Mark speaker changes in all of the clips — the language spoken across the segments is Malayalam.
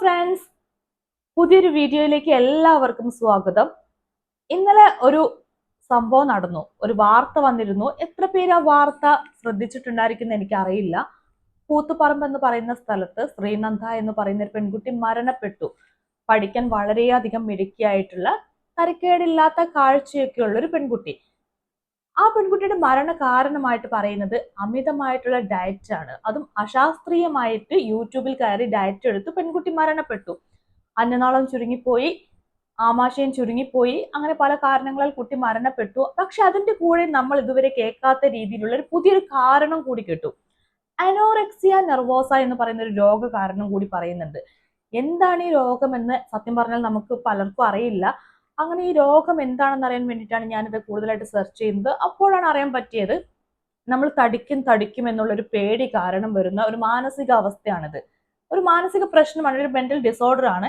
Speaker 1: ഫ്രണ്ട്സ് പുതിയൊരു വീഡിയോയിലേക്ക് എല്ലാവർക്കും സ്വാഗതം. ഇന്നലെ ഒരു സംഭവം നടന്നു. ഒരു വാർത്ത വന്നിരുന്നു. എത്ര പേര് ആ വാർത്ത ശ്രദ്ധിച്ചിട്ടുണ്ടായിരിക്കുന്ന എനിക്കറിയില്ല. കൂത്തുപറമ്പ് എന്ന് പറയുന്ന സ്ഥലത്ത് ശ്രീനന്ദ എന്ന് പറയുന്ന ഒരു പെൺകുട്ടി മരണപ്പെട്ടു. പഠിക്കാൻ വളരെയധികം മിടുക്കിയായിട്ടുള്ള തരക്കേടില്ലാത്ത കാഴ്ചയൊക്കെ ഉള്ള ഒരു പെൺകുട്ടി. ആ പെൺകുട്ടിയുടെ മരണ കാരണമായിട്ട് പറയുന്നത് അമിതമായിട്ടുള്ള ഡയറ്റ് ആണ്. അതും അശാസ്ത്രീയമായിട്ട് യൂട്യൂബിൽ കയറി ഡയറ്റ് എടുത്ത് പെൺകുട്ടി മരണപ്പെട്ടു. അന്നനാളം ചുരുങ്ങിപ്പോയി ആമാശയം ചുരുങ്ങിപ്പോയി അങ്ങനെ പല കാരണങ്ങളാൽ കുട്ടി മരണപ്പെട്ടു. പക്ഷെ അതിന്റെ കൂടെ നമ്മൾ ഇതുവരെ കേൾക്കാത്ത രീതിയിലുള്ള ഒരു പുതിയൊരു കാരണം കൂടി കിട്ടും. അനോറെക്സിയ നെർവോസ എന്ന് പറയുന്ന ഒരു രോഗ കാരണം കൂടി പറയുന്നുണ്ട്. എന്താണ് ഈ രോഗമെന്ന് സത്യം പറഞ്ഞാൽ നമുക്ക് പലർക്കും അറിയില്ല. അങ്ങനെ ഈ രോഗം എന്താണെന്ന് അറിയാൻ വേണ്ടിയിട്ടാണ് ഞാനിത് കൂടുതലായിട്ട് സെർച്ച് ചെയ്യുന്നത്. അപ്പോഴാണ് അറിയാൻ പറ്റിയത് നമ്മൾ തടിക്കും തടിക്കും എന്നുള്ളൊരു പേടി കാരണം വരുന്ന ഒരു മാനസിക അവസ്ഥയാണിത് ഒരു മാനസിക പ്രശ്നമാണ് ഒരു മെന്റൽ ഡിസോർഡർ ആണ്.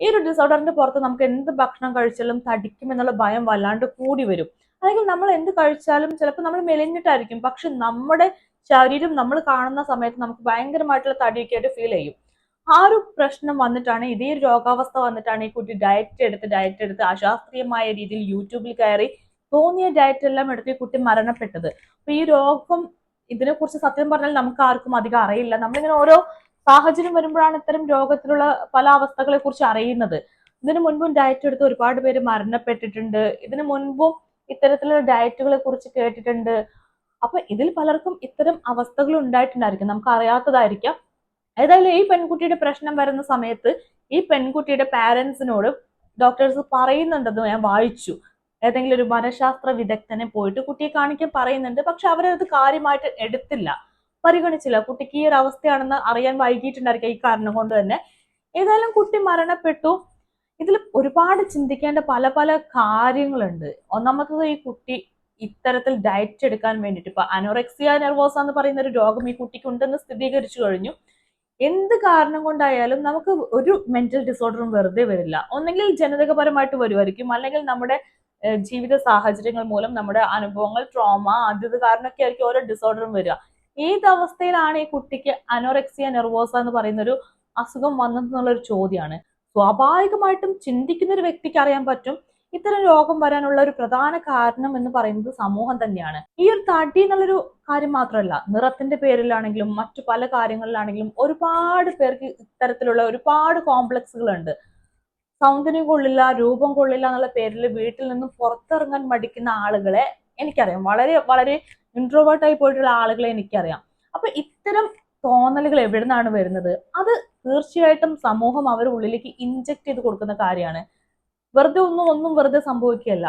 Speaker 1: ഈ ഒരു ഡിസോർഡറിന്റെ പുറത്ത് നമുക്ക് എന്ത് ഭക്ഷണം കഴിച്ചാലും തടിക്കും എന്നുള്ള ഭയം വല്ലാണ്ട് കൂടി വരും. അല്ലെങ്കിൽ നമ്മൾ എന്ത് കഴിച്ചാലും ചിലപ്പോൾ നമ്മൾ മെലിഞ്ഞിട്ടായിരിക്കും. പക്ഷെ നമ്മുടെ ശരീരം നമ്മൾ കാണുന്ന സമയത്ത് നമുക്ക് ഭയങ്കരമായിട്ടുള്ള തടിയൊക്കെ ആയിട്ട് ഫീൽ ചെയ്യും. ആ ഒരു പ്രശ്നം വന്നിട്ടാണ് ഇതേ രോഗാവസ്ഥ വന്നിട്ടാണ് ഈ കുട്ടി ഡയറ്റ് എടുത്ത് ഡയറ്റ് എടുത്ത് അശാസ്ത്രീയമായ രീതിയിൽ യൂട്യൂബിൽ കയറി തോന്നിയ ഡയറ്റ് എല്ലാം എടുത്ത് ഈ കുട്ടി മരണപ്പെട്ടത്. അപ്പൊ ഈ രോഗം ഇതിനെക്കുറിച്ച് സത്യം പറഞ്ഞാൽ നമുക്ക് ആർക്കും അധികം അറിയില്ല. നമ്മളിങ്ങനെ ഓരോ സാഹചര്യം വരുമ്പോഴാണ് ഇത്തരം രോഗത്തിലുള്ള പല അവസ്ഥകളെ കുറിച്ച് അറിയുന്നത്. ഇതിനു മുൻപും ഡയറ്റ് എടുത്ത് ഒരുപാട് പേര് മരണപ്പെട്ടിട്ടുണ്ട്. ഇതിനു മുൻപും ഇത്തരത്തിലുള്ള ഡയറ്റുകളെ കുറിച്ച് കേട്ടിട്ടുണ്ട്. അപ്പൊ ഇതിൽ പലർക്കും ഇത്തരം അവസ്ഥകൾ ഉണ്ടായിട്ടുണ്ടായിരിക്കും. നമുക്ക് അറിയാത്തതായിരിക്കാം. ഏതായാലും ഈ പെൺകുട്ടിയുടെ പ്രശ്നം വരുന്ന സമയത്ത് ഈ പെൺകുട്ടിയുടെ പാരന്റ്സിനോട് ഡോക്ടേഴ്സ് പറയുന്നുണ്ടെന്ന് ഞാൻ വായിച്ചു. ഏതെങ്കിലും ഒരു മനഃശാസ്ത്ര വിദഗ്ധനെ പോയിട്ട് കുട്ടിയെ കാണിക്കാൻ പറയുന്നുണ്ട്. പക്ഷെ അവരത് കാര്യമായിട്ട് എടുത്തില്ല. പരിഗണിച്ചില്ല. കുട്ടിക്ക് ഈ ഒരു അവസ്ഥയാണെന്ന് അറിയാൻ വൈകിട്ടുണ്ടായിരിക്കാം ഈ കാരണം കൊണ്ട് തന്നെ. ഏതായാലും കുട്ടി മരണപ്പെട്ടു. ഇതിൽ ഒരുപാട് ചിന്തിക്കേണ്ട പല പല കാര്യങ്ങളുണ്ട്. ഒന്നാമത്തത് ഈ കുട്ടി ഇത്തരത്തിൽ ഡയറ്റ് എടുക്കാൻ വേണ്ടിയിട്ട് ഇപ്പൊ അനോറെക്സിയ നെർവോസ എന്ന് പറയുന്ന ഒരു രോഗം ഈ കുട്ടിക്ക് ഉണ്ടെന്ന് സ്ഥിരീകരിച്ചു കഴിഞ്ഞു. എന്ത് കാരണം കൊണ്ടായാലും നമുക്ക് ഒരു മെന്റൽ ഡിസോർഡറും വെറുതെ വരില്ല. ഒന്നെങ്കിൽ ജനിതകപരമായിട്ട് വരുമായിരിക്കും. അല്ലെങ്കിൽ നമ്മുടെ ജീവിത സാഹചര്യങ്ങൾ മൂലം നമ്മുടെ അനുഭവങ്ങൾ ട്രോമ അത് ഇത് കാരണമൊക്കെ ആയിരിക്കും ഓരോ ഡിസോർഡറും വരിക. ഏത് അവസ്ഥയിലാണ് ഈ കുട്ടിക്ക് അനോറെക്സിയ നെർവോസ എന്ന് പറയുന്ന ഒരു അസുഖം വന്നതെന്നുള്ള ഒരു ചോദ്യമാണ് സ്വാഭാവികമായിട്ടും ചിന്തിക്കുന്ന ഒരു വ്യക്തിക്ക് അറിയാൻ പറ്റും ഇത്തരം രോഗം വരാനുള്ള ഒരു പ്രധാന കാരണം എന്ന് പറയുന്നത് സമൂഹം തന്നെയാണ്. ഈ ഒരു തടി എന്നുള്ളൊരു കാര്യം മാത്രമല്ല നിറത്തിന്റെ പേരിലാണെങ്കിലും മറ്റു പല കാര്യങ്ങളിലാണെങ്കിലും ഒരുപാട് പേർക്ക് ഇത്തരത്തിലുള്ള ഒരുപാട് കോംപ്ലക്സുകൾ ഉണ്ട് സൗന്ദര്യം കൊള്ളില്ല രൂപം കൊള്ളില്ല എന്നുള്ള പേരിൽ വീട്ടിൽ നിന്നും പുറത്തിറങ്ങാൻ മടിക്കുന്ന ആളുകളെ എനിക്കറിയാം. വളരെ വളരെ ഇൻട്രോവേർട്ടായി പോയിട്ടുള്ള ആളുകളെ എനിക്കറിയാം. അപ്പൊ ഇത്തരം തോന്നലുകൾ എവിടെ നിന്നാണ് വരുന്നത്? അത് തീർച്ചയായിട്ടും സമൂഹം അവരുടെ ഉള്ളിലേക്ക് ഇൻജക്ട് ചെയ്ത് കൊടുക്കുന്ന കാര്യമാണ്. വെറുതെ ഒന്നും ഒന്നും വെറുതെ സംഭവിക്കുകയല്ല.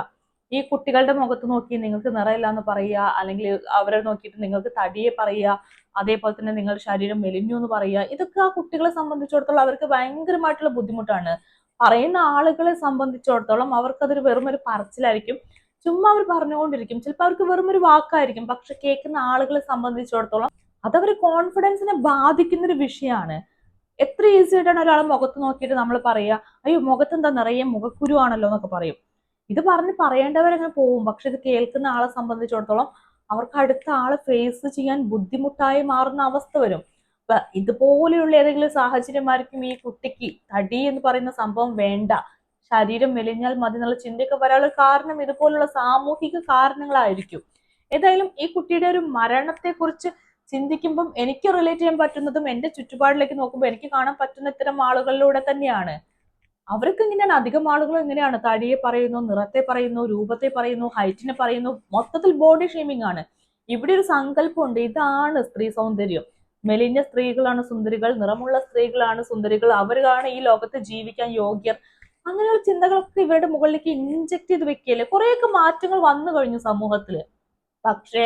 Speaker 1: ഈ കുട്ടികളുടെ മുഖത്ത് നോക്കി നിങ്ങൾക്ക് നിറയില്ല എന്ന് പറയുക അല്ലെങ്കിൽ അവരെ നോക്കിയിട്ട് നിങ്ങൾക്ക് തടിയെ പറയുക അതേപോലെ തന്നെ നിങ്ങളുടെ ശരീരം മെലിഞ്ഞു എന്ന് പറയുക ഇതൊക്കെ ആ കുട്ടികളെ സംബന്ധിച്ചിടത്തോളം അവർക്ക് ഭയങ്കരമായിട്ടുള്ള ബുദ്ധിമുട്ടാണ്. പറയുന്ന ആളുകളെ സംബന്ധിച്ചിടത്തോളം അവർക്കതൊരു വെറും ഒരു പറച്ചിലായിരിക്കും. ചുമ്മാ അവർ പറഞ്ഞുകൊണ്ടിരിക്കും. ചിലപ്പോൾ അവർക്ക് വെറും ഒരു വാക്കായിരിക്കും. പക്ഷെ കേൾക്കുന്ന ആളുകളെ സംബന്ധിച്ചിടത്തോളം അതവരെ കോൺഫിഡൻസിനെ ബാധിക്കുന്ന ഒരു വിഷയമാണ്. എത്ര ഈസി ആയിട്ടാണ് ഒരാൾ മുഖത്ത് നോക്കിയിട്ട് നമ്മൾ പറയുക അയ്യോ മുഖത്ത് എന്താ നിറയെ മുഖക്കുരു ആണല്ലോ എന്നൊക്കെ പറയും. ഇത് പറഞ്ഞ് പറയേണ്ടവരങ്ങനെ പോവും. പക്ഷെ ഇത് കേൾക്കുന്ന ആളെ സംബന്ധിച്ചിടത്തോളം അവർക്ക് അടുത്ത ആളെ ഫേസ് ചെയ്യാൻ ബുദ്ധിമുട്ടായി മാറുന്ന അവസ്ഥ വരും. അപ്പൊ ഇതുപോലെയുള്ള ഏതെങ്കിലും സാഹചര്യമായിരിക്കും ഈ കുട്ടിക്ക് തടി എന്ന് പറയുന്ന സംഭവം വേണ്ട. ശരീരം മെലിഞ്ഞാൽ മതി എന്നുള്ള ചിന്തയൊക്കെ വരാനുള്ള കാരണം ഇതുപോലുള്ള സാമൂഹിക കാരണങ്ങളായിരിക്കും. ഏതായാലും ഈ കുട്ടിയുടെ ഒരു മരണത്തെ കുറിച്ച് ചിന്തിക്കുമ്പം എനിക്ക് റിലേറ്റ് ചെയ്യാൻ പറ്റുന്നതും എന്റെ ചുറ്റുപാടിലേക്ക് നോക്കുമ്പോൾ എനിക്ക് കാണാൻ പറ്റുന്ന ഇത്തരം ആളുകളിലൂടെ തന്നെയാണ്. അവർക്ക് ഇങ്ങനെയാണ് അധികം ആളുകളും എങ്ങനെയാണ്? തടിയെ പറയുന്നു നിറത്തെ പറയുന്നു രൂപത്തെ പറയുന്നു ഹൈറ്റിനെ പറയുന്നു. മൊത്തത്തിൽ ബോഡി ഷേമിംഗ് ആണ്. ഇവിടെ ഒരു സങ്കല്പമുണ്ട്. ഇതാണ് സ്ത്രീ സൗന്ദര്യം. മെലിഞ്ഞ സ്ത്രീകളാണ് സുന്ദരികൾ നിറമുള്ള സ്ത്രീകളാണ് സുന്ദരികൾ. അവരാണ് ഈ ലോകത്ത് ജീവിക്കാൻ യോഗ്യർ. അങ്ങനെയുള്ള ചിന്തകളൊക്കെ ഇവരുടെ മുകളിലേക്ക് ഇൻജക്ട് ചെയ്ത് വെക്കുകയല്ലേ? കുറേയൊക്കെ മാറ്റങ്ങൾ വന്നു കഴിഞ്ഞു സമൂഹത്തിൽ. പക്ഷേ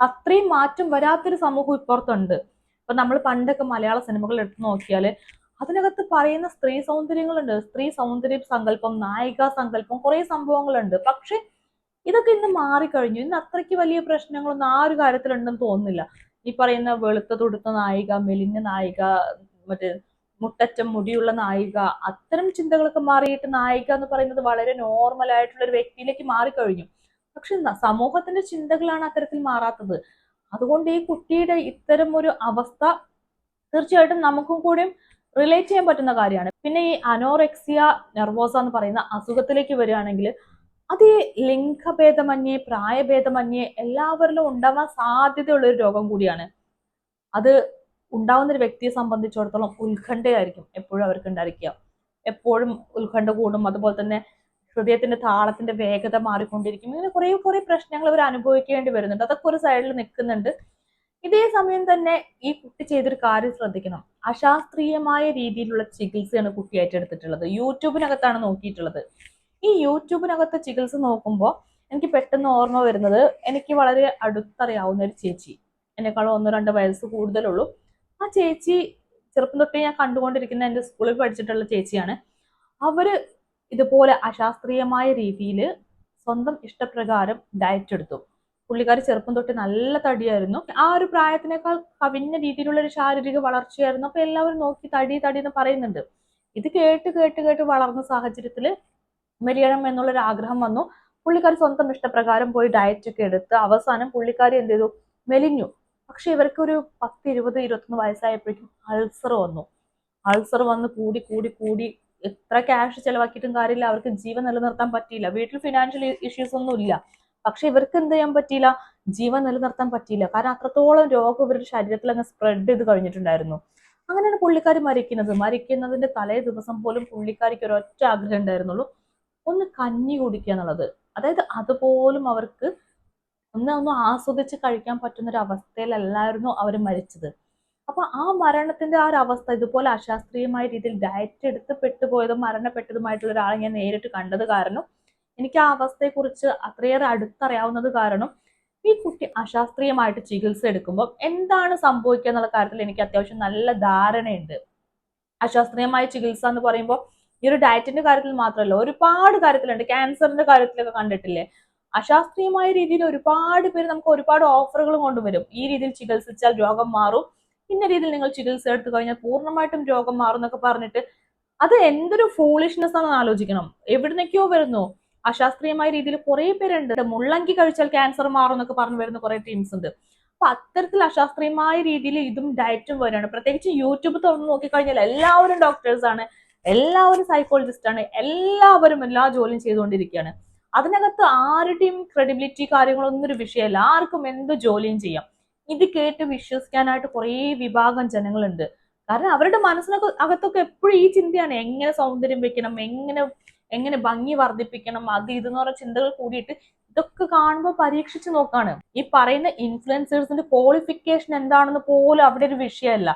Speaker 1: അത്രയും മാറ്റം വരാത്തൊരു സമൂഹം ഇപ്പുറത്തുണ്ട്. ഇപ്പൊ നമ്മൾ പണ്ടൊക്കെ മലയാള സിനിമകൾ എടുത്തു നോക്കിയാൽ അതിനകത്ത് പറയുന്ന സ്ത്രീ സൗന്ദര്യങ്ങളുണ്ട്. സ്ത്രീ സൗന്ദര്യ സങ്കല്പം നായിക സങ്കല്പം കുറെ സംഭവങ്ങളുണ്ട്. പക്ഷെ ഇതൊക്കെ ഇന്ന് മാറിക്കഴിഞ്ഞു. ഇന്ന് അത്രയ്ക്ക് വലിയ പ്രശ്നങ്ങളൊന്നും ആ ഒരു കാര്യത്തിലുണ്ടെന്ന് തോന്നുന്നില്ല. ഈ പറയുന്ന വെളുത്ത തുടുത്ത നായിക മെലിഞ്ഞ നായിക മറ്റേ മുട്ടറ്റം മുടിയുള്ള നായിക അത്തരം ചിന്തകളൊക്കെ മാറിയിട്ട് നായിക എന്ന് പറയുന്നത് വളരെ നോർമൽ ആയിട്ടുള്ള ഒരു വ്യക്തിയിലേക്ക് മാറിക്കഴിഞ്ഞു. പക്ഷെ സമൂഹത്തിന്റെ ചിന്തകളാണ് അത്തരത്തിൽ മാറാത്തത്. അതുകൊണ്ട് ഈ കുട്ടിയുടെ ഇത്തരം ഒരു അവസ്ഥ തീർച്ചയായിട്ടും നമുക്കും കൂടിയും റിലേറ്റ് ചെയ്യാൻ പറ്റുന്ന കാര്യമാണ്. പിന്നെ ഈ അനോറെക്സിയ നെർവോസ എന്ന് പറയുന്ന അസുഖത്തിലേക്ക് വരികയാണെങ്കിൽ അത് ഈ ലിംഗഭേദമന്യേ പ്രായഭേദമന്യേ എല്ലാവരിലും ഉണ്ടാവാൻ സാധ്യതയുള്ള ഒരു രോഗം കൂടിയാണ്. അത് ഉണ്ടാവുന്ന ഒരു വ്യക്തിയെ സംബന്ധിച്ചിടത്തോളം ഉത്കണ്ഠയായിരിക്കും എപ്പോഴും അവർക്ക് ഉണ്ടായിരിക്കുക. എപ്പോഴും ഉത്കണ്ഠ കൂടും. അതുപോലെ തന്നെ ഹൃദയത്തിന്റെ താളത്തിന്റെ വേഗത മാറിക്കൊണ്ടിരിക്കും. ഇങ്ങനെ കുറെ കുറെ പ്രശ്നങ്ങൾ ഇവർ അനുഭവിക്കേണ്ടി വരുന്നുണ്ട്. അതൊക്കെ ഒരു സൈഡിൽ നിൽക്കുന്നുണ്ട്. ഇതേ സമയം തന്നെ ഈ കുട്ടി ചെയ്തൊരു കാര്യം ശ്രദ്ധിക്കണം. അശാസ്ത്രീയമായ രീതിയിലുള്ള ചികിത്സയാണ് കുട്ടി ഏറ്റെടുത്തിട്ടുള്ളത്. യൂട്യൂബിനകത്താണ് നോക്കിയിട്ടുള്ളത്. ഈ യൂട്യൂബിനകത്തെ ചികിത്സ നോക്കുമ്പോൾ എനിക്ക് പെട്ടെന്ന് ഓർമ്മ വരുന്നത് എനിക്ക് വളരെ അടുത്തറിയാവുന്ന ഒരു ചേച്ചി. എന്നെക്കാളും ഒന്നോ രണ്ടോ വയസ്സ് കൂടുതലുള്ളൂ. ആ ചേച്ചി ചെറുപ്പം തൊട്ടേ ഞാൻ കണ്ടുകൊണ്ടിരിക്കുന്ന എന്റെ സ്കൂളിൽ പഠിച്ചിട്ടുള്ള ചേച്ചിയാണ്. അവർ ഇതുപോലെ അശാസ്ത്രീയമായ രീതിയിൽ സ്വന്തം ഇഷ്ടപ്രകാരം ഡയറ്റ് എടുത്തു. പുള്ളിക്കാരി ചെറുപ്പം തൊട്ട് നല്ല തടിയായിരുന്നു. ആ ഒരു പ്രായത്തിനേക്കാൾ കവിഞ്ഞ രീതിയിലുള്ള ഒരു ശാരീരിക വളർച്ചയായിരുന്നു. അപ്പൊ എല്ലാവരും നോക്കി തടി തടി എന്ന് പറയുന്നുണ്ട്. ഇത് കേട്ട് കേട്ട് കേട്ട് വളർന്ന സാഹചര്യത്തിൽ മെലിയണം എന്നുള്ളൊരു ആഗ്രഹം വന്നു. പുള്ളിക്കാരി സ്വന്തം ഇഷ്ടപ്രകാരം പോയി ഡയറ്റ് ഒക്കെ എടുത്ത് അവസാനം പുള്ളിക്കാരി എന്ത് ചെയ്തു? മെലിഞ്ഞു. പക്ഷെ ഇവർക്ക് ഒരു പത്ത് ഇരുപത് ഇരുപത്തൊന്ന് വയസ്സായപ്പോഴേക്കും അൾസർ വന്നു. അൾസർ വന്ന് കൂടി കൂടി കൂടി എത്ര ക്യാഷ് ചെലവാക്കിയിട്ടും കാര്യമില്ല. അവർക്ക് ജീവൻ നിലനിർത്താൻ പറ്റിയില്ല. വീട്ടിൽ ഫിനാൻഷ്യൽ ഇഷ്യൂസ് ഒന്നും ഇല്ല. പക്ഷെ ഇവർക്ക് എന്ത് ചെയ്യാൻ പറ്റിയില്ല? ജീവൻ നിലനിർത്താൻ പറ്റിയില്ല. കാരണം അത്രത്തോളം രോഗം ഇവരുടെ ശരീരത്തിൽ അങ്ങ് സ്പ്രെഡ് ചെയ്ത് കഴിഞ്ഞിട്ടുണ്ടായിരുന്നു. അങ്ങനെയാണ് പുള്ളിക്കാർ മരിക്കുന്നത്. മരിക്കുന്നതിന്റെ തലേ ദിവസം പോലും പുള്ളിക്കാരിക്ക് ഒരൊറ്റ ആഗ്രഹം ഉണ്ടായിരുന്നുള്ളൂ. ഒന്ന് കഞ്ഞി കുടിക്കുക എന്നുള്ളത്. അതായത് അതുപോലും അവർക്ക് ഒന്ന് ഒന്ന് ആസ്വദിച്ച് കഴിക്കാൻ പറ്റുന്ന ഒരു അവസ്ഥയിലല്ലായിരുന്നു അവർ മരിച്ചത്. അപ്പൊ ആ മരണത്തിന്റെ ആ ഒരു അവസ്ഥ ഇതുപോലെ അശാസ്ത്രീയമായ രീതിയിൽ ഡയറ്റ് എടുത്ത് പെട്ടുപോയതും മരണപ്പെട്ടതുമായിട്ടുള്ള ഒരാളെ ഞാൻ നേരിട്ട് കണ്ടത് കാരണം എനിക്ക് ആ അവസ്ഥയെക്കുറിച്ച് അത്രയേറെ അടുത്തറിയാവുന്നത് കാരണം ഈ കുട്ടി അശാസ്ത്രീയമായിട്ട് ചികിത്സ എടുക്കുമ്പോൾ എന്താണ് സംഭവിക്കുക എന്നുള്ള കാര്യത്തിൽ എനിക്ക് അത്യാവശ്യം നല്ല ധാരണയുണ്ട്. അശാസ്ത്രീയമായ ചികിത്സ എന്ന് പറയുമ്പോൾ ഈ ഒരു ഡയറ്റിന്റെ കാര്യത്തിൽ മാത്രമല്ല ഒരുപാട് കാര്യത്തിലുണ്ട്. ക്യാൻസറിന്റെ കാര്യത്തിലൊക്കെ കണ്ടിട്ടില്ലേ? അശാസ്ത്രീയമായ രീതിയിൽ ഒരുപാട് പേര് നമുക്ക് ഒരുപാട് ഓഫറുകൾ കൊണ്ടുവരും. ഈ രീതിയിൽ ചികിത്സിച്ചാൽ രോഗം മാറും. ഇന്ന രീതിയിൽ നിങ്ങൾ ചികിത്സ എടുത്തു കഴിഞ്ഞാൽ പൂർണമായിട്ടും രോഗം മാറും എന്നൊക്കെ പറഞ്ഞിട്ട് അത് എന്തൊരു ഫൂളിഷ്നെസ് ആണെന്ന് ആലോചിക്കണം. എവിടുന്നൊക്കെയോ വരുന്നു. അശാസ്ത്രീയമായ രീതിയിൽ കുറെ പേരുണ്ട്. മുള്ളങ്കി കഴിച്ചാൽ ക്യാൻസർ മാറും എന്നൊക്കെ പറഞ്ഞു വരുന്ന കുറെ ടീംസ് ഉണ്ട്. അപ്പൊ അത്തരത്തിൽ അശാസ്ത്രീയമായ രീതിയിൽ ഇതും ഡയറ്റും വരികയാണ് പ്രത്യേകിച്ച് യൂട്യൂബ് തുറന്ന് നോക്കിക്കഴിഞ്ഞാൽ എല്ലാവരും ഡോക്ടേഴ്സ് ആണ്. എല്ലാവരും സൈക്കോളജിസ്റ്റ് ആണ്. എല്ലാവരും എല്ലാ ജോലിയും ചെയ്തുകൊണ്ടിരിക്കുകയാണ്. അതിനകത്ത് ആരുടെയും ക്രെഡിബിലിറ്റി കാര്യങ്ങളൊന്നും ഒരു വിഷയമല്ല. ആർക്കും എന്ത് ജോലിയും ചെയ്യാം. ഇത് കേട്ട് വിശ്വസിക്കാനായിട്ട് കുറേ വിഭാഗം ജനങ്ങളുണ്ട്. കാരണം അവരുടെ മനസ്സിനൊക്കെ അകത്തൊക്കെ എപ്പോഴും ഈ ചിന്തയാണ്. എങ്ങനെ സൗന്ദര്യം വെക്കണം? എങ്ങനെ എങ്ങനെ ഭംഗി വർദ്ധിപ്പിക്കണം? അത് ഇതെന്ന് പറഞ്ഞ ചിന്തകൾ കൂടിയിട്ട് ഇതൊക്കെ കാണുമ്പോൾ പരീക്ഷിച്ച് നോക്കാണ്. ഈ പറയുന്ന ഇൻഫ്ലുവൻസേഴ്സിന്റെ ക്വാളിഫിക്കേഷൻ എന്താണെന്ന് പോലും അവിടെ ഒരു വിഷയമല്ല.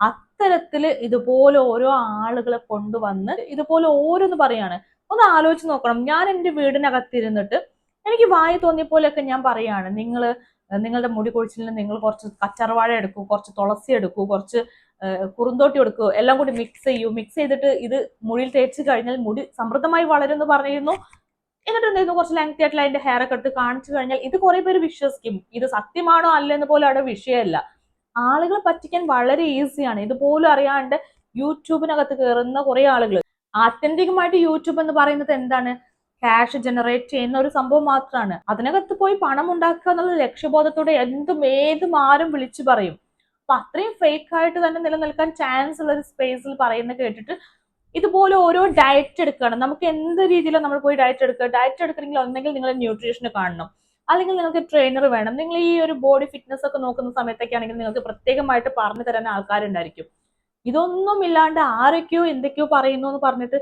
Speaker 1: അത്തരത്തിൽ ഇതുപോലെ ഓരോ ആളുകളെ കൊണ്ടുവന്ന് ഇതുപോലെ ഓരോന്ന് പറയാണ്. ഒന്ന് ആലോചിച്ച് നോക്കണം. ഞാൻ എന്റെ വീടിനകത്തിരുന്നിട്ട് എനിക്ക് വായി തോന്നിയ പോലെയൊക്കെ ഞാൻ പറയാണ്. നിങ്ങൾ നിങ്ങളുടെ മുടി കൊഴിച്ചിലിന് നിങ്ങൾ കുറച്ച് കച്ചറവാഴ എടുക്കൂ കുറച്ച് തുളസി എടുക്കൂ കുറച്ച് കുറുന്തോട്ടി എടുക്കൂ എല്ലാം കൂടി മിക്സ് ചെയ്യൂ. മിക്സ് ചെയ്തിട്ട് ഇത് മുടിയിൽ തേച്ച് കഴിഞ്ഞാൽ മുടി സമൃദ്ധമായി വളരുമെന്ന് പറഞ്ഞിരുന്നു. എന്നിട്ട് എന്തായിരുന്നു കുറച്ച് ലെങ്തി ആയിട്ടുള്ള അതിന്റെ ഹെയർ ഒക്കെ എടുത്ത് കാണിച്ചു കഴിഞ്ഞാൽ ഇത് കുറെ പേര് വിശ്വസിക്കും ഇത് സത്യമാണോ അല്ലെന്ന് പോലും അവിടെ വിഷയമല്ല. ആളുകളെ പറ്റിക്കാൻ വളരെ ഈസിയാണ് ഇതുപോലും അറിയാണ്ട് യൂട്യൂബിനകത്ത് കയറുന്ന കുറെ ആളുകൾ. ആത്യന്തികമായിട്ട് യൂട്യൂബ് എന്ന് പറയുന്നത് എന്താണ്? ക്യാഷ് ജനറേറ്റ് ചെയ്യുന്ന ഒരു സംഭവം മാത്രമാണ് അതിനകത്ത് പോയി പണം ഉണ്ടാക്കുക എന്നുള്ള ലക്ഷ്യബോധത്തോടെ എന്തും ഏതും ആരും വിളിച്ചു പറയും. അപ്പൊ അത്രയും ഫേക്ക് ആയിട്ട് തന്നെ നിലനിൽക്കാൻ ചാൻസ് ഉള്ള ഒരു സ്പേസിൽ പറയുന്ന കേട്ടിട്ട് ഇതുപോലെ ഓരോ ഡയറ്റ് എടുക്കണം നമുക്ക് എന്ത് രീതിയിലാണ് നമ്മൾ പോയി ഡയറ്റ് എടുക്കുക? ഡയറ്റ് എടുക്കണമെങ്കിൽ ഒന്നെങ്കിൽ നിങ്ങൾ ന്യൂട്രീഷന് കാണണം. അല്ലെങ്കിൽ നിങ്ങൾക്ക് ട്രെയിനർ വേണം. നിങ്ങൾ ഈ ഒരു ബോഡി ഫിറ്റ്നസ് ഒക്കെ നോക്കുന്ന സമയത്തൊക്കെ ആണെങ്കിൽ നിങ്ങൾക്ക് പ്രത്യേകമായിട്ട് പറഞ്ഞു തരാൻ ആൾക്കാരുണ്ടായിരിക്കും. ഇതൊന്നും ഇല്ലാണ്ട് ആരൊക്കെയോ എന്തൊക്കെയോ പറയുന്നു എന്ന് പറഞ്ഞിട്ട്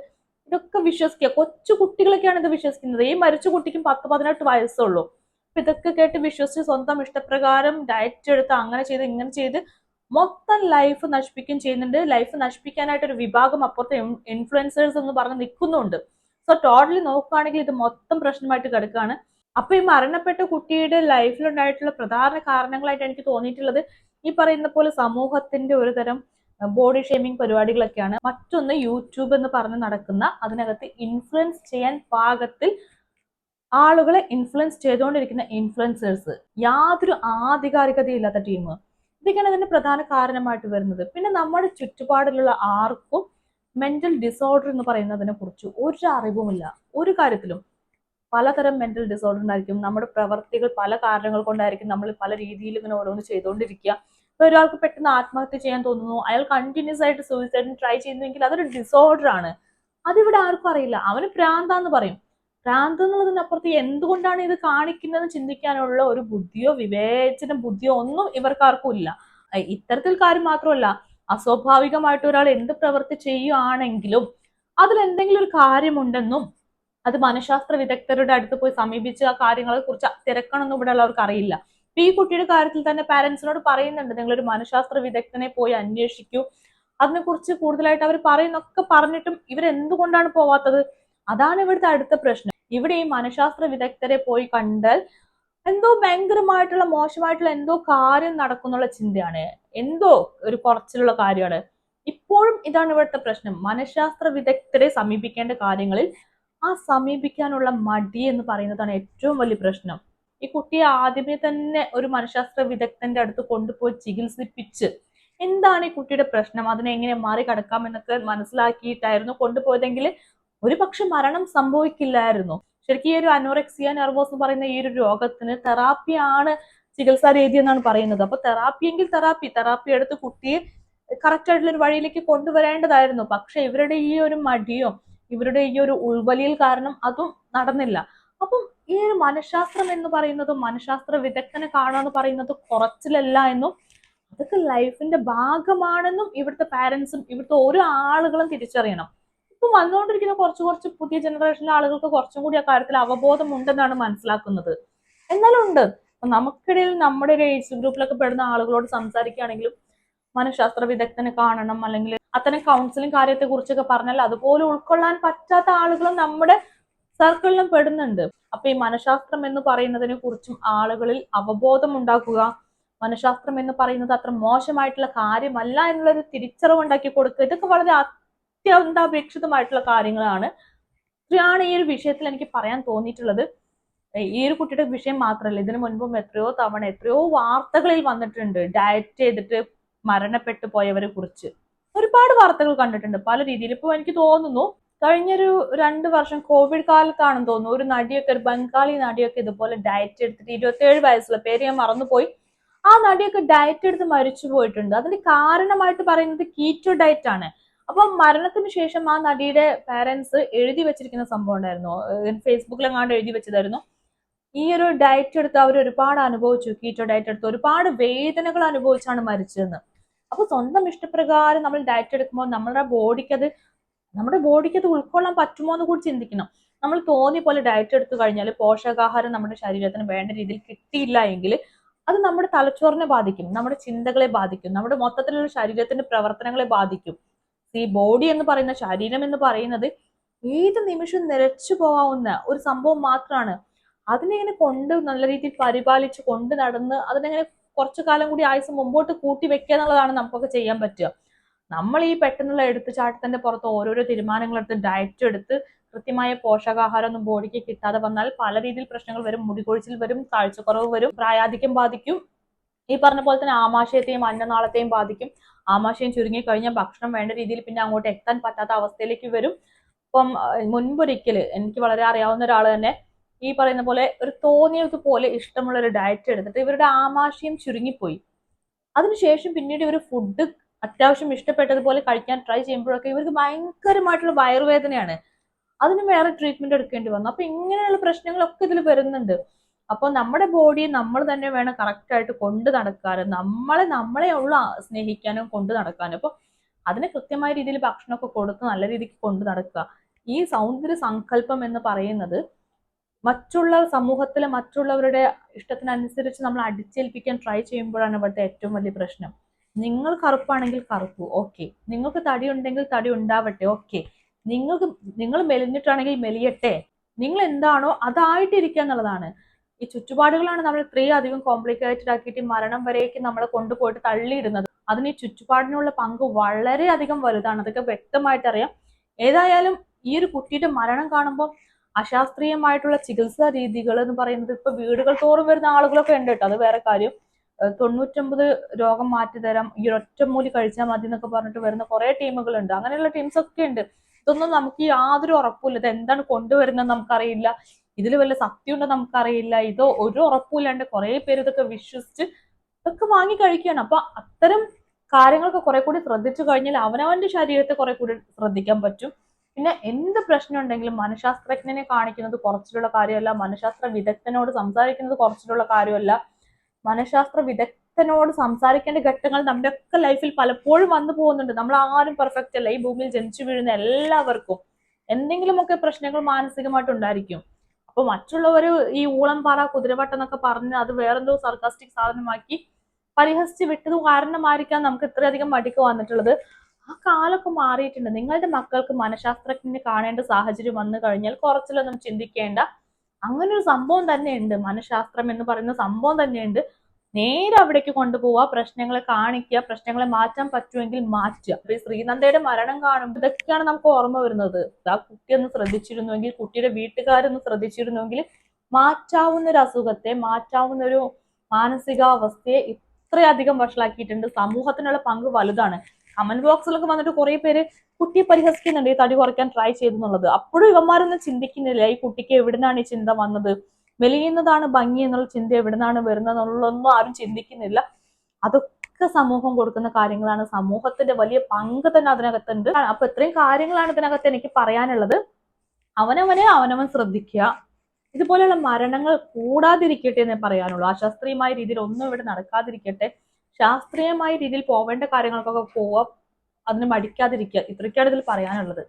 Speaker 1: ഇതൊക്കെ വിശ്വസിക്കുക. കൊച്ചു കുട്ടികളൊക്കെയാണ് ഇത് വിശ്വസിക്കുന്നത്. ഈ മരിച്ച കുട്ടിക്കും പത്ത് പതിനെട്ട് വയസ്സുള്ളൂ. അപ്പൊ ഇതൊക്കെ കേട്ട് വിശ്വസിച്ച് സ്വന്തം ഇഷ്ടപ്രകാരം ഡയറ്റ് എടുത്ത് അങ്ങനെ ചെയ്ത് ഇങ്ങനെ ചെയ്ത് മൊത്തം ലൈഫ് നശിപ്പിക്കുകയും ചെയ്യുന്നുണ്ട്. ലൈഫ് നശിപ്പിക്കാനായിട്ട് ഒരു വിഭാഗം അപ്പുറത്തെ ഇൻഫ്ലുവൻസേഴ്സ് എന്ന് പറഞ്ഞ് നിൽക്കുന്നുണ്ട്. സോ ടോട്ടലി നോക്കുകയാണെങ്കിൽ ഇത് മൊത്തം പ്രശ്നമായിട്ട് കിടക്കുകയാണ്. അപ്പൊ ഈ മരണപ്പെട്ട കുട്ടിയുടെ ലൈഫിലുണ്ടായിട്ടുള്ള പ്രധാന കാരണങ്ങളായിട്ട് എനിക്ക് തോന്നിയിട്ടുള്ളത്. ഈ പറയുന്ന പോലെ സമൂഹത്തിന്റെ ഒരു തരം ബോഡി ഷേമിംഗ് പരിപാടികളൊക്കെയാണ്. മറ്റൊന്ന് യൂട്യൂബ് എന്ന് പറഞ്ഞ് നടക്കുന്ന അതിനകത്ത് ഇൻഫ്ലുവൻസ് ചെയ്യാൻ പാകത്തിൽ ആളുകളെ ഇൻഫ്ലുവൻസ് ചെയ്തുകൊണ്ടിരിക്കുന്ന ഇൻഫ്ലുവൻസേഴ്സ് യാതൊരു ആധികാരികതയില്ലാത്ത ടീം ഇതൊക്കെയാണ് ഇതിന്റെ പ്രധാന കാരണമായിട്ട് വരുന്നത്. പിന്നെ നമ്മുടെ ചുറ്റുപാടിലുള്ള ആർക്കും മെന്റൽ ഡിസോർഡർ എന്ന് പറയുന്നതിനെ കുറിച്ച് ഒരു അറിവുമില്ല. ഒരു കാര്യത്തിലും പലതരം മെന്റൽ ഡിസോർഡർ ഉണ്ടായിരിക്കും. നമ്മുടെ പ്രവർത്തികൾ പല കാരണങ്ങൾ കൊണ്ടായിരിക്കും നമ്മൾ പല രീതിയിൽ ഇങ്ങനെ ഓരോന്ന് ചെയ്തുകൊണ്ടിരിക്കുക. ഇപ്പൊ ഒരാൾക്ക് പെട്ടെന്ന് ആത്മഹത്യ ചെയ്യാൻ തോന്നുന്നു അയാൾ കണ്ടിന്യൂസ് ആയിട്ട് സൂയിസൈഡിന് ട്രൈ ചെയ്യുന്നുവെങ്കിൽ അതൊരു ഡിസോർഡർ ആണ്. അതിവിടെ ആർക്കും അറിയില്ല. അവന് ഭ്രാന്താന്ന് പറയും. ഭ്രാന്ത് എന്നുള്ളതിനപ്പുറത്ത് എന്തുകൊണ്ടാണ് ഇത് കാണിക്കുന്നതെന്ന് ചിന്തിക്കാനുള്ള ഒരു ബുദ്ധിയോ വിവേചന ബുദ്ധിയോ ഒന്നും ഇവർക്കാർക്കും ഇല്ല. ഇത്തരത്തിൽ കാര്യം മാത്രമല്ല അസ്വാഭാവികമായിട്ട് ഒരാൾ എന്ത് പ്രവൃത്തി ചെയ്യുകയാണെങ്കിലും അതിൽ എന്തെങ്കിലും ഒരു കാര്യമുണ്ടെന്നും അത് മനഃശാസ്ത്ര വിദഗ്ധരുടെ അടുത്ത് പോയി സമീപിച്ച് ആ കാര്യങ്ങളെ കുറിച്ച് തിരക്കണമെന്നും ഇവിടെ ഉള്ളവർക്ക് അറിയില്ല. ഈ കുട്ടിയുടെ കാര്യത്തിൽ തന്നെ പാരന്റ്സിനോട് പറയുന്നുണ്ട്. നിങ്ങളൊരു മനഃശാസ്ത്ര വിദഗ്ധനെ പോയി അന്വേഷിക്കൂ. അതിനെക്കുറിച്ച് കൂടുതലായിട്ട് അവർ പറയുന്നൊക്കെ പറഞ്ഞിട്ടും ഇവരെന്തുകൊണ്ടാണ് പോവാത്തത്? അതാണ് ഇവിടുത്തെ അടുത്ത പ്രശ്നം. ഇവിടെ ഈ മനഃശാസ്ത്ര വിദഗ്ധരെ പോയി കണ്ടാൽ എന്തോ ഭയങ്കരമായിട്ടുള്ള മോശമായിട്ടുള്ള എന്തോ കാര്യം നടക്കുന്നുള്ള ചിന്തയാണ്. എന്തോ ഒരു കുറച്ചിലുള്ള കാര്യമാണ്. ഇപ്പോഴും ഇതാണ് ഇവിടുത്തെ പ്രശ്നം. മനഃശാസ്ത്ര വിദഗ്ധരെ സമീപിക്കേണ്ട കാര്യങ്ങളിൽ ആ സമീപിക്കാനുള്ള മടി എന്ന് പറയുന്നതാണ് ഏറ്റവും വലിയ പ്രശ്നം. ഈ കുട്ടിയെ ആദ്യമേ തന്നെ ഒരു മനഃശാസ്ത്ര വിദഗ്ധന്റെ അടുത്ത് കൊണ്ടുപോയി ചികിത്സിപ്പിച്ച് എന്താണ് ഈ കുട്ടിയുടെ പ്രശ്നം? അതിനെ എങ്ങനെ മറികടക്കാം എന്നൊക്കെ മനസ്സിലാക്കിയിട്ടായിരുന്നു കൊണ്ടുപോയതെങ്കിൽ ഒരു പക്ഷെ മരണം സംഭവിക്കില്ലായിരുന്നു. ശരിക്കും ഈ ഒരു അനോറെക്സിയ നെർവോസ് എന്ന് പറയുന്ന ഈ ഒരു രോഗത്തിന് തെറാപ്പിയാണ് ചികിത്സാ രീതി എന്നാണ് പറയുന്നത്. അപ്പൊ തെറാപ്പി എങ്കിൽ തെറാപ്പി തെറാപ്പി എടുത്ത് കുട്ടിയെ കറക്റ്റ് ആയിട്ടുള്ള ഒരു വഴിയിലേക്ക് കൊണ്ടുവരേണ്ടതായിരുന്നു. പക്ഷെ ഇവരുടെ ഈ ഒരു മടിയോ ഇവരുടെ ഈ ഒരു ഉൾവലിയിൽ കാരണം അതും നടന്നില്ല. അപ്പം ഈ ഒരു മനഃശാസ്ത്രം എന്ന് പറയുന്നത് മനഃശാസ്ത്ര വിദഗ്ധനെ കാണുക എന്ന് പറയുന്നത് കുറച്ചിലല്ല എന്നും അതൊക്കെ ലൈഫിന്റെ ഭാഗമാണെന്നും ഇവിടുത്തെ പാരന്റ്സും ഇവിടുത്തെ ഓരോ ആളുകളും തിരിച്ചറിയണം. ഇപ്പൊ വന്നുകൊണ്ടിരിക്കുന്ന കുറച്ച് കുറച്ച് പുതിയ ജനറേഷനിലെ ആളുകൾക്ക് കുറച്ചും കൂടി ആ കാര്യത്തിൽ അവബോധം ഉണ്ടെന്നാണ് മനസ്സിലാക്കുന്നത്. എന്നാലും ഉണ്ട്. ഇപ്പൊ നമുക്കിടയിൽ നമ്മുടെ ഒരു ഏജ് ഗ്രൂപ്പിലൊക്കെ പെടുന്ന ആളുകളോട് സംസാരിക്കുകയാണെങ്കിലും മനഃശാസ്ത്ര വിദഗ്ധനെ കാണണം അല്ലെങ്കിൽ അത്തരം കൗൺസിലിംഗ് കാര്യത്തെ കുറിച്ചൊക്കെ പറഞ്ഞാൽ അതുപോലെ ഉൾക്കൊള്ളാൻ പറ്റാത്ത ആളുകളും നമ്മുടെ സർക്കിളിലും പെടുന്നുണ്ട്. അപ്പൊ ഈ മനഃശാസ്ത്രം എന്ന് പറയുന്നതിനെ കുറിച്ചും ആളുകളിൽ അവബോധം ഉണ്ടാക്കുക മനഃശാസ്ത്രം എന്ന് പറയുന്നത് അത്ര മോശമായിട്ടുള്ള കാര്യമല്ല എന്നുള്ളൊരു തിരിച്ചറിവ് ഉണ്ടാക്കി കൊടുക്കുക ഇതൊക്കെ വളരെ അത്യന്താപേക്ഷിതമായിട്ടുള്ള കാര്യങ്ങളാണ്. ഇത്രയാണ് ഈ ഒരു വിഷയത്തിൽ എനിക്ക് പറയാൻ തോന്നിയിട്ടുള്ളത്. ഈ ഒരു കുട്ടിയുടെ വിഷയം മാത്രമല്ല ഇതിനു മുൻപും എത്രയോ തവണ എത്രയോ വാർത്തകളിൽ വന്നിട്ടുണ്ട് ഡയറ്റ് ചെയ്തിട്ട് മരണപ്പെട്ടു പോയവരെ കുറിച്ച്. ഒരുപാട് വാർത്തകൾ കണ്ടിട്ടുണ്ട്. പല രീതിയിൽ. ഇപ്പൊ എനിക്ക് തോന്നുന്നു കഴിഞ്ഞൊരു രണ്ട് വർഷം കോവിഡ് കാലത്താണെന്ന് തോന്നുന്നു. ഒരു നടിയൊക്കെ ഒരു ബംഗാളി നടിയൊക്കെ ഇതുപോലെ ഡയറ്റ് എടുത്തിട്ട് ഇരുപത്തിയേഴ് വയസ്സുള്ള പേര് ഞാൻ മറന്നുപോയി. ആ നടിയൊക്കെ ഡയറ്റ് എടുത്ത് മരിച്ചു പോയിട്ടുണ്ട്. അതിന് കാരണമായിട്ട് പറയുന്നത് കീറ്റോ ഡയറ്റ് ആണ്. അപ്പം മരണത്തിന് ശേഷം ആ നടിയുടെ പാരന്റ്സ് എഴുതി വെച്ചിരിക്കുന്ന സംഭവം ഉണ്ടായിരുന്നു. ഫേസ്ബുക്കിൽ ഫേസ്ബുക്കിലെങ്ങാണ്ട് എഴുതി വെച്ചതായിരുന്നു. ഈ ഒരു ഡയറ്റ് എടുത്ത് അവർ ഒരുപാട് അനുഭവിച്ചു. കീറ്റോ ഡയറ്റ് എടുത്ത് ഒരുപാട് വേദനകൾ അനുഭവിച്ചാണ് മരിച്ചതെന്ന്. അപ്പൊ സ്വന്തം ഇഷ്ടപ്രകാരം നമ്മൾ ഡയറ്റ് എടുക്കുമ്പോൾ നമ്മളുടെ ബോഡിക്ക് അത് നമ്മുടെ ബോഡിക്ക് അത് ഉൾക്കൊള്ളാൻ പറ്റുമോ എന്ന് കൂടി ചിന്തിക്കണം. നമ്മൾ തോന്നിയ പോലെ ഡയറ്റ് എടുത്തു കഴിഞ്ഞാൽ പോഷകാഹാരം നമ്മുടെ ശരീരത്തിന് വേണ്ട രീതിയിൽ കിട്ടിയില്ല എങ്കിൽ അത് നമ്മുടെ തലച്ചോറിനെ ബാധിക്കും നമ്മുടെ ചിന്തകളെ ബാധിക്കും നമ്മുടെ മൊത്തത്തിലുള്ള ശരീരത്തിന്റെ പ്രവർത്തനങ്ങളെ ബാധിക്കും. ഈ ബോഡി എന്ന് പറയുന്ന ശരീരം എന്ന് പറയുന്നത് ഏത് നിമിഷം നിലച്ചു പോകാവുന്ന ഒരു സംഭവം മാത്രമാണ്. അതിനെങ്ങനെ കൊണ്ട് നല്ല രീതിയിൽ പരിപാലിച്ച് കൊണ്ട് നടന്ന് അതിനെങ്ങനെ കുറച്ചു കാലം കൂടി ആയുസ് മുമ്പോട്ട് കൂട്ടി വെക്കുക എന്നുള്ളതാണ് നമുക്കൊക്കെ ചെയ്യാൻ പറ്റുക. നമ്മൾ ഈ പെട്ടെന്നുള്ള എടുത്തുചാട്ടത്തിന്റെ പുറത്ത് ഓരോരോ തീരുമാനങ്ങൾ എടുത്ത് ഡയറ്റ് എടുത്ത് കൃത്യമായ പോഷകാഹാരം ഒന്നും ബോഡിക്ക് കിട്ടാതെ വന്നാൽ പല രീതിയിൽ പ്രശ്നങ്ങൾ വരും മുടികൊഴിച്ചിൽ വരും കാഴ്ചക്കുറവ് വരും പ്രായാധിക്യം ബാധിക്കും. ഈ പറഞ്ഞ പോലെ തന്നെ ആമാശയത്തെയും അന്നനാളത്തെയും ബാധിക്കും. ആമാശയം ചുരുങ്ങി കഴിഞ്ഞാൽ ഭക്ഷണം വേണ്ട രീതിയിൽ പിന്നെ അങ്ങോട്ട് എത്താൻ പറ്റാത്ത അവസ്ഥയിലേക്ക് വരും. ഇപ്പം മുൻപൊരിക്കൽ എനിക്ക് വളരെ അറിയാവുന്ന ഒരാൾ തന്നെ ഈ പറയുന്ന പോലെ ഒരു തോന്നിയത് പോലെ ഇഷ്ടമുള്ള ഒരു ഡയറ്റ് എടുത്തിട്ട് ഇവരുടെ ആമാശയം ചുരുങ്ങിപ്പോയി. അതിനുശേഷം പിന്നീട് ഇവർ ഫുഡ് അത്യാവശ്യം ഇഷ്ടപ്പെട്ടതുപോലെ കഴിക്കാൻ ട്രൈ ചെയ്യുമ്പോഴൊക്കെ ഇവർക്ക് ഭയങ്കരമായിട്ടുള്ള വയറുവേദനയാണ്. അതിന് വേറെ ട്രീറ്റ്മെന്റ് എടുക്കേണ്ടി വന്നു. അപ്പൊ ഇങ്ങനെയുള്ള പ്രശ്നങ്ങളൊക്കെ ഇതിൽ വരുന്നുണ്ട്. അപ്പോൾ നമ്മുടെ ബോഡിയെ നമ്മൾ തന്നെ വേണം കറക്റ്റ് ആയിട്ട് കൊണ്ട് നടക്കാനും നമ്മളെ നമ്മളെ ഉള്ള സ്നേഹിക്കാനും കൊണ്ട് നടക്കാനും. അപ്പോൾ അതിന് കൃത്യമായ രീതിയിൽ ഭക്ഷണമൊക്കെ കൊടുത്ത് നല്ല രീതിക്ക് കൊണ്ട് നടക്കുക. ഈ സൗന്ദര്യ സങ്കല്പം എന്ന് പറയുന്നത് മറ്റുള്ള സമൂഹത്തിലെ മറ്റുള്ളവരുടെ ഇഷ്ടത്തിനനുസരിച്ച് നമ്മൾ അടിച്ചേൽപ്പിക്കാൻ ട്രൈ ചെയ്യുമ്പോഴാണ് ഇവിടുത്തെ ഏറ്റവും വലിയ പ്രശ്നം. നിങ്ങൾ കറുപ്പാണെങ്കിൽ കറുപ്പ് ഓക്കെ നിങ്ങൾക്ക് തടി ഉണ്ടെങ്കിൽ തടി ഉണ്ടാവട്ടെ ഓക്കെ നിങ്ങൾക്ക് നിങ്ങൾ മെലിഞ്ഞിട്ടാണെങ്കിൽ മെലിയട്ടെ. നിങ്ങൾ എന്താണോ അതായിട്ടിരിക്കുക എന്നുള്ളതാണ്. ഈ ചുറ്റുപാടുകളാണ് നമ്മൾ ഇത്രയും അധികം കോംപ്ലിക്കേറ്റഡ് ആക്കിയിട്ട് മരണം വരേക്ക് നമ്മളെ കൊണ്ടുപോയിട്ട് തള്ളിയിടുന്നത്. അതിന് ഈ ചുറ്റുപാടിനുള്ള പങ്ക് വളരെ അധികം വലുതാണ്. അതൊക്കെ വ്യക്തമായിട്ട് അറിയാം ഏതായാലും ഈ ഒരു കുട്ടിയുടെ മരണം കാണുമ്പോൾ അശാസ്ത്രീയമായിട്ടുള്ള ചികിത്സാ രീതികൾ എന്ന് പറയുന്നത് ഇപ്പൊ വീടുകൾ തോറും വരുന്ന ആളുകളൊക്കെ ഉണ്ട് കേട്ടോ. അത് വേറെ കാര്യം. തൊണ്ണൂറ്റൊമ്പത് രോഗം മാറ്റി തരാം ഈ ഒറ്റമൂലി കഴിച്ചാൽ മതി എന്നൊക്കെ പറഞ്ഞിട്ട് വരുന്ന കുറെ ടീമുകളുണ്ട്. അങ്ങനെയുള്ള ടീംസ് ഒക്കെ ഉണ്ട്. ഇതൊന്നും നമുക്ക് യാതൊരു ഉറപ്പില്ല ഇത് എന്താണ് കൊണ്ടുവരുന്നത് നമുക്കറിയില്ല. ഇതിൽ വല്ല സത്യം ഉണ്ടോ നമുക്കറിയില്ല. ഇതോ ഒരു ഉറപ്പില്ലാണ്ട് കുറെ പേര് ഇതൊക്കെ വിശ്വസിച്ച് ഇതൊക്കെ വാങ്ങി കഴിക്കുകയാണ്. അപ്പൊ അത്തരം കാര്യങ്ങളൊക്കെ കുറെ കൂടി ശ്രദ്ധിച്ചു കഴിഞ്ഞാൽ അവനവന്റെ ശരീരത്തെ കുറെ കൂടി ശ്രദ്ധിക്കാൻ പറ്റും. പിന്നെ എന്ത് പ്രശ്നം ഉണ്ടെങ്കിലും മനഃശാസ്ത്രജ്ഞനെ കാണിക്കുന്നത് കുറച്ചിലുള്ള കാര്യമല്ല. മനഃശാസ്ത്ര വിദഗ്ധനോട് സംസാരിക്കുന്നത് കുറച്ചിലുള്ള കാര്യമല്ല. മനഃശാസ്ത്ര വിദഗ്ധനോട് സംസാരിക്കേണ്ട ഘട്ടങ്ങൾ നമ്മുടെ ഒക്കെ ലൈഫിൽ പലപ്പോഴും വന്നു പോകുന്നുണ്ട്. നമ്മൾ ആരും പെർഫെക്റ്റ് അല്ല. ഈ ഭൂമിയിൽ ജനിച്ചു വീഴുന്ന എല്ലാവർക്കും എന്തെങ്കിലുമൊക്കെ പ്രശ്നങ്ങൾ മാനസികമായിട്ട് ഉണ്ടായിരിക്കും അപ്പൊ മറ്റുള്ളവർ ഈ ഊളം പാറ കുതിരവട്ടം എന്നൊക്കെ പറഞ്ഞ് അത് വേറെന്തോ സർക്കാസ്റ്റിക് സാധനമാക്കി പരിഹസിച്ച് വിട്ടത് കാരണമായിരിക്കാം നമുക്ക് ഇത്രയധികം മടിക്ക് വന്നിട്ടുള്ളത്. ആ കാലൊക്കെ മാറിയിട്ടുണ്ട്. നിങ്ങളുടെ മക്കൾക്ക് മനഃശാസ്ത്രജ്ഞനെ കാണേണ്ട സാഹചര്യം വന്നു കഴിഞ്ഞാൽ കുറച്ചിലൊന്നും ചിന്തിക്കേണ്ട. അങ്ങനെ ഒരു സംഭവം തന്നെയുണ്ട്. മനഃശാസ്ത്രം എന്ന് പറയുന്ന സംഭവം തന്നെയുണ്ട്. നേരെ അവിടേക്ക് കൊണ്ടുപോവുക പ്രശ്നങ്ങളെ കാണിക്കുക പ്രശ്നങ്ങളെ മാറ്റാൻ പറ്റുമെങ്കിൽ മാറ്റുക. അപ്പൊ ഈ ശ്രീനന്ദയുടെ മരണം കാണുമ്പോൾ ഇതൊക്കെയാണ് നമുക്ക് ഓർമ്മ വരുന്നത്. ആ കുട്ടി ഒന്ന് ശ്രദ്ധിച്ചിരുന്നുവെങ്കിൽ കുട്ടിയുടെ വീട്ടുകാരൊന്ന് ശ്രദ്ധിച്ചിരുന്നുവെങ്കിൽ മാറ്റാവുന്ന ഒരു അസുഖത്തെ മാറ്റാവുന്ന ഒരു മാനസികാവസ്ഥയെ ഇത്രയധികം വഷളാക്കിയിട്ടുണ്ട്. സമൂഹത്തിനുള്ള പങ്ക് വലുതാണ്. കമന്റ് ബോക്സിലൊക്കെ വന്നിട്ട് കുറെ പേര് കുട്ടിയെ പരിഹസിക്കുന്നുണ്ട് ഈ തടി കുറയ്ക്കാൻ ട്രൈ ചെയ്തെന്നുള്ളത്. അപ്പോഴും ഇവന്മാരൊന്നും ചിന്തിക്കുന്നില്ല ഈ കുട്ടിക്ക് എവിടുന്നാണ് ഈ ചിന്ത വന്നത്? മെലിയുന്നതാണ് ഭംഗി എന്നുള്ള ചിന്ത എവിടുന്നാണ് വരുന്നത് എന്നുള്ളതൊന്നും ആരും ചിന്തിക്കുന്നില്ല. അതൊക്കെ സമൂഹം കൊടുക്കുന്ന കാര്യങ്ങളാണ്. സമൂഹത്തിന്റെ വലിയ പങ്ക് തന്നെ അതിനകത്തുണ്ട്. അപ്പൊ ഇത്രയും കാര്യങ്ങളാണ് ഇതിനകത്ത് എനിക്ക് പറയാനുള്ളത്. അവനവനെ അവനവൻ ശ്രദ്ധിക്കുക. ഇതുപോലെയുള്ള മരണങ്ങൾ കൂടാതിരിക്കട്ടെ എന്നേ പറയാനുള്ളൂ. അശാസ്ത്രീയമായ രീതിയിൽ ഒന്നും ഇവിടെ നടക്കാതിരിക്കട്ടെ. ശാസ്ത്രീയമായ രീതിയിൽ പോവേണ്ട കാര്യങ്ങൾക്കൊക്കെ പോവാം. അതിന് മടിക്കാതിരിക്കുക. ഇത്രയ്ക്കാണ് ഇതിൽ പറയാനുള്ളത്.